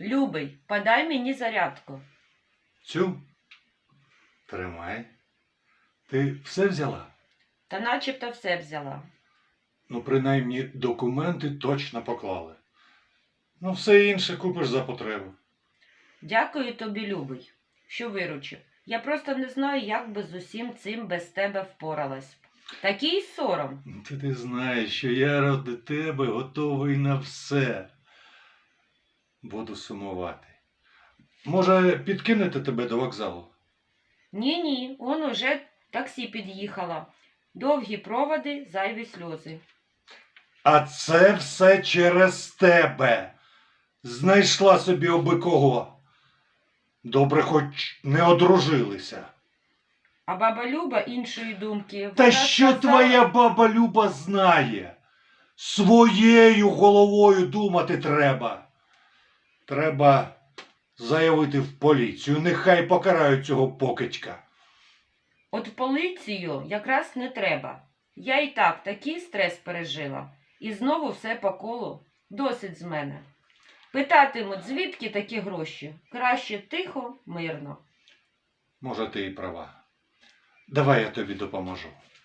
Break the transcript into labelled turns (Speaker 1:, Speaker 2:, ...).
Speaker 1: Любий, подай мені зарядку.
Speaker 2: Цю тримай. Ти все взяла?
Speaker 1: Та начебто все взяла.
Speaker 2: Ну, принаймні, документи точно поклали. Ну, все інше купиш за потребу.
Speaker 1: Дякую тобі, любий, що виручив. Я просто не знаю, як би з усім цим без тебе впоралась. Такий сором.
Speaker 2: Ти, ти знаєш, що я ради тебе готовий на все. Буду сумувати. Може, підкинути тебе до вокзалу?
Speaker 1: Ні, ні, он уже таксі під'їхала. Довгі проводи, зайві сльози.
Speaker 2: А це все через тебе. Знайшла собі оби кого. Добре, хоч не одружилися.
Speaker 1: А баба Люба іншої думки.
Speaker 2: Та
Speaker 1: Вона
Speaker 2: що
Speaker 1: сказала-
Speaker 2: твоя баба Люба знає? Своєю головою думати треба. Треба заявити в поліцію, нехай покарають цього покидька.
Speaker 1: От в поліцію якраз не треба. Я і так такий стрес пережила. І знову все по колу. Досить з мене. Питатимуть, звідки такі гроші? Краще тихо, мирно.
Speaker 2: Може, ти і права. Давай я тобі допоможу.